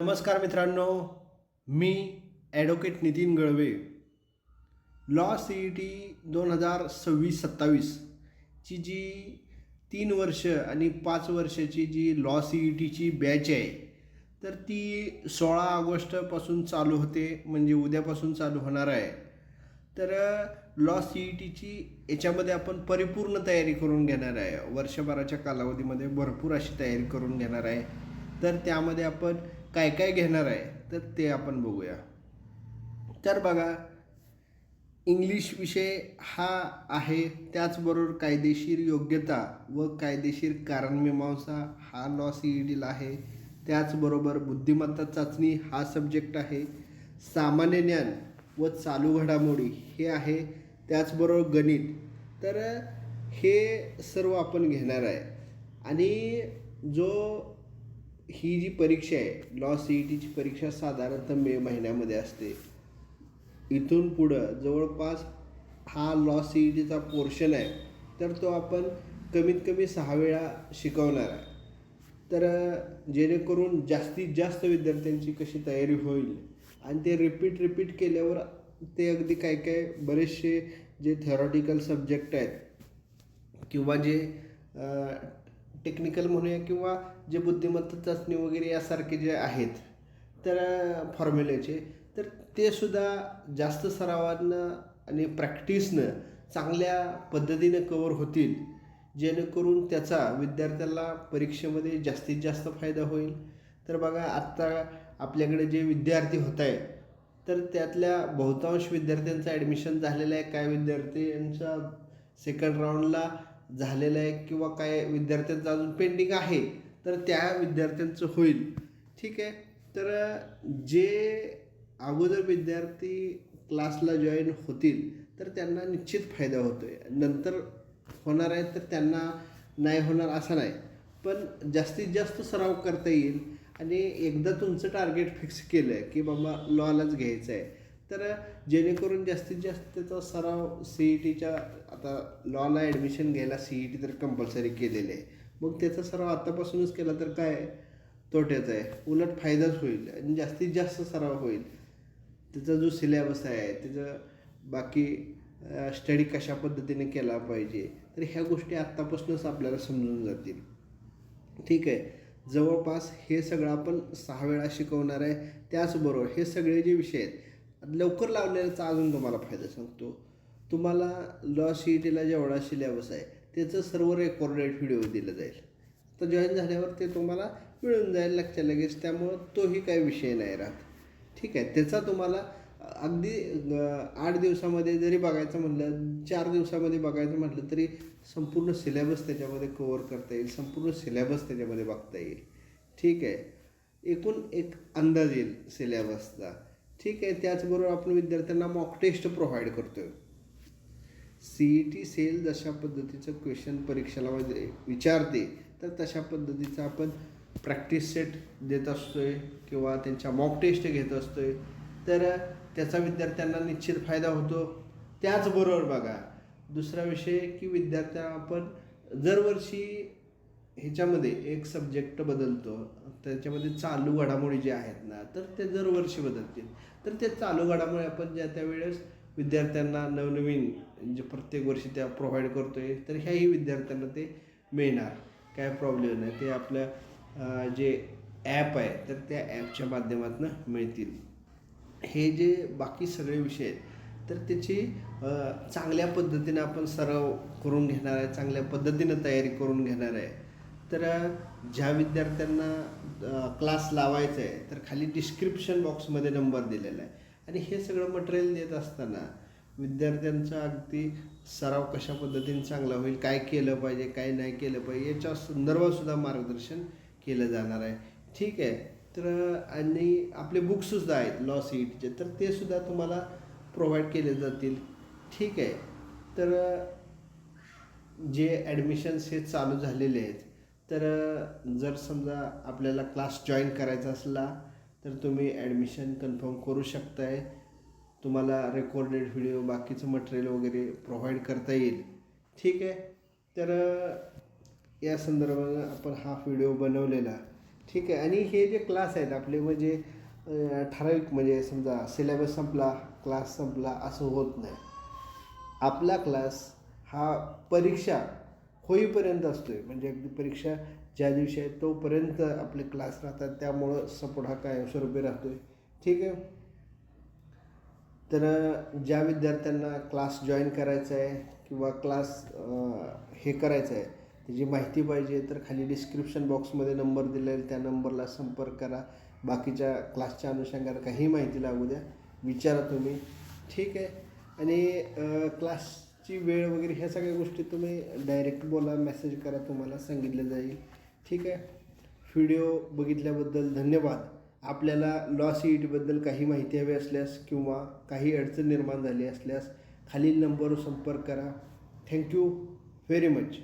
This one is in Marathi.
नमस्कार मित्रांनो मी advocate Nitin Galve. Law C E T दोन हजार सव्वीस सत्तावीसची जी तीन वर्ष आणि पाच वर्षाची जी लॉ सी ई टीची बॅच आहे तर ती सोळा ऑगस्टपासून चालू होते म्हणजे उद्यापासून चालू होणार आहे. तर लॉ सी ई टीची याच्यामध्ये आपण परिपूर्ण तयारी करून घेणार आहे. वर्षभराच्या कालावधीमध्ये भरपूर अशी तयारी करून घेणार आहे. तर त्यामध्ये आपण काय काय घेणार आहे तर ते आपण बघूया. तर बघा इंग्लिश विषय हा आहे त्याचबरोबर कायदेशीर योग्यता व कायदेशीर कारणमीमांसा हा लॉ सी ई डीला आहे. त्याचबरोबर बुद्धिमत्ता चाचणी हा सब्जेक्ट आहे. सामान्य ज्ञान व चालू घडामोडी हे आहे. त्याचबरोबर गणित. तर हे सर्व आपण घेणार आहे. आणि जो ही जी परीक्षा आहे लॉ सी ई टीची परीक्षा साधारणतः मे महिन्यामध्ये असते. इथून पुढं जवळपास हा लॉ सी ई टीचा पोर्शन आहे तर तो आपण कमीत कमी सहा वेळा शिकवणार आहे. तर जेणेकरून जास्तीत जास्त विद्यार्थ्यांची कशी तयारी होईल आणि ते रिपीट रिपीट केल्यावर ते अगदी काय काय बरेचसे जे थेरॉटिकल सब्जेक्ट आहेत किंवा जे टेक्निकल म्हणूया किंवा जे बुद्धिमत्ता चाचणी वगैरे यासारखे जे आहेत तर फॉर्म्युल्याचे तर ते सुद्धा जास्त सरावानं आणि प्रॅक्टिसनं चांगल्या पद्धतीनं कवर होतील जेणेकरून त्याचा विद्यार्थ्याला परीक्षेमध्ये जास्तीत जास्त फायदा होईल. तर बघा आत्ता आपल्याकडे जे विद्यार्थी होत आहे तर त्यातल्या बहुतांश विद्यार्थ्यांचं ॲडमिशन झालेलं आहे. काय विद्यार्थ्यांचा सेकंड राऊंडला झालेलं आहे किंवा काय विद्यार्थ्यांचं अजून पेंडिंग आहे तर त्या विद्यार्थ्यांचं होईल. ठीक आहे? तर जे अगोदर विद्यार्थी क्लासला जॉईन होतील तर त्यांना निश्चित फायदा होतो आहे नंतर होणार आहे तर त्यांना नाही होणार असं नाही. पण जास्तीत जास्त सराव करता येईल. आणि एकदा तुमचं टार्गेट फिक्स केलं आहे की बाबा लॉलाच घ्यायचं आहे तर जेणेकरून जास्तीत जास्त त्याचा सराव सी ई टीच्या आता लॉला ॲडमिशन घ्यायला सी ई टी तर कंपल्सरी केलेले आहे. मग त्याचा सराव आत्तापासूनच केला तर काय? तोट्याचा आहे. उलट फायदाच होईल आणि जास्तीत जास्त सराव होईल. त्याचा जो सिलेबस आहे त्याचं बाकी स्टडी कशा पद्धतीने केला पाहिजे तर ह्या गोष्टी आत्तापासूनच आपल्याला समजून जातील. ठीक आहे. जवळपास हे सगळं आपण सहा वेळा शिकवणार आहे. त्याचबरोबर हे सगळे जे विषय आहेत लवकर लावलेल्याचा अजून तुम्हाला फायदा सांगतो. तुम्हाला लॉ सी ई टीला जेवढा सिलेबस आहे त्याचं सर्व रेकॉर्डेड व्हिडिओ दिलं जाईल. तर जॉईन झाल्यावर ते तुम्हाला मिळून जाईल लक्षात लगेच. त्यामुळं तोही काही विषय नाही राहत. ठीक आहे? त्याचा तुम्हाला अगदी आठ दिवसामध्ये जरी बघायचं म्हटलं चार दिवसामध्ये बघायचं म्हटलं तरी संपूर्ण सिलेबस त्याच्यामध्ये कवर करता येईल. संपूर्ण सिलेबस त्याच्यामध्ये बघता येईल. ठीक आहे? एकूण एक अंदाज येईल सिलेबसचा ठीक आहे त्याचबरोबर आपण विद्यार्थ्यांना मॉक टेस्ट प्रोव्हाइड करतो आहे सी ई टी सेल जशा पद्धतीचं क्वेश्चन परीक्षेला म्हणजे विचारते तर तशा पद्धतीचं आपण प्रॅक्टिस सेट देत असतो आहे किंवा त्यांच्या मॉक टेस्ट घेत असतो आहे तर त्याचा विद्यार्थ्यांना निश्चित फायदा होतो. त्याचबरोबर बघा दुसरा विषय की विद्यार्थ्यांना आपण दरवर्षी ह्याच्यामध्ये एक सब्जेक्ट बदलतो. त्याच्यामध्ये चालू घडामोडी जे आहेत ना तर ते दरवर्षी बदलतील. तर ते चालू घडामोडी आपण ज्या त्यावेळेस विद्यार्थ्यांना नवनवीन जे प्रत्येक वर्षी त्या प्रोव्हाइड करतो आहे तर ह्याही विद्यार्थ्यांना ते मिळणार. काय प्रॉब्लेम नाही. ते आपलं जे ॲप आहे तर त्या ॲपच्या माध्यमातून मिळतील. हे जे बाकी सगळे विषय आहेत तर त्याची चांगल्या पद्धतीनं आपण सराव करून घेणार आहे चांगल्या पद्धतीनं तयारी करून घेणार आहे. तर ज्या विद्यार्थ्यांना क्लास लावायचा आहे तर खाली डिस्क्रिप्शन बॉक्समध्ये नंबर दिलेला आहे. आणि हे सगळं मटेरियल देत असताना विद्यार्थ्यांचा अगदी सराव कशा पद्धतीने चांगला होईल काय केलं पाहिजे काय नाही केलं पाहिजे याच्या संदर्भातसुद्धा मार्गदर्शन केलं जाणार आहे. ठीक आहे? तर आणि आपले बुक्ससुद्धा आहेत लॉ सी ईटीचे तर ते सुद्धा तुम्हाला प्रोव्हाइड केले जातील. ठीक आहे? तर जे ॲडमिशन्स हे चालू झालेले आहेत तर जर समजा आपल्याला क्लास जॉईन करायचा असला तर तुम्ही ॲडमिशन कन्फर्म करू शकताय. तुम्हाला रेकॉर्डेड व्हिडिओ बाकीचं मटेरियल वगैरे प्रोव्हाइड करता येईल. ठीक आहे? तर या संदर्भानं आपण हा व्हिडिओ बनवलेला. ठीक आहे? आणि हे जे क्लास आहेत आपले म्हणजे ठराविक म्हणजे समजा सिलेबस संपला क्लास संपला असं होत नाही. आपला क्लास हा परीक्षा होईपर्यंत असतो आहे म्हणजे अगदी परीक्षा ज्या दिवशी आहे तोपर्यंत आपले क्लास राहतात. त्यामुळं सपोर्ट हा कायमस्वरूपी आहे ठीक आहे? तर ज्या विद्यार्थ्यांना क्लास जॉईन करायचा आहे किंवा क्लास हे करायचं आहे त्याची माहिती पाहिजे तर खाली डिस्क्रिप्शन बॉक्समध्ये नंबर दिलेला आहे. त्या नंबरला संपर्क करा. बाकीच्या क्लासच्या अनुषंगाने काही माहिती लागू द्या. विचारा तुम्ही. ठीक आहे? आणि क्लास ची वेळ वगैरे ह्या सगळ्या गोष्टी तुम्ही डायरेक्ट बोला मेसेज करा तुम्हाला सांगितलं जाईल. ठीक आहे? व्हिडिओ बघितल्याबद्दल धन्यवाद. आपल्याला लॉ सी काही माहिती हवी असल्यास किंवा काही अडचण निर्माण झाली असल्यास खालील नंबरवर संपर्क करा. Thank you very much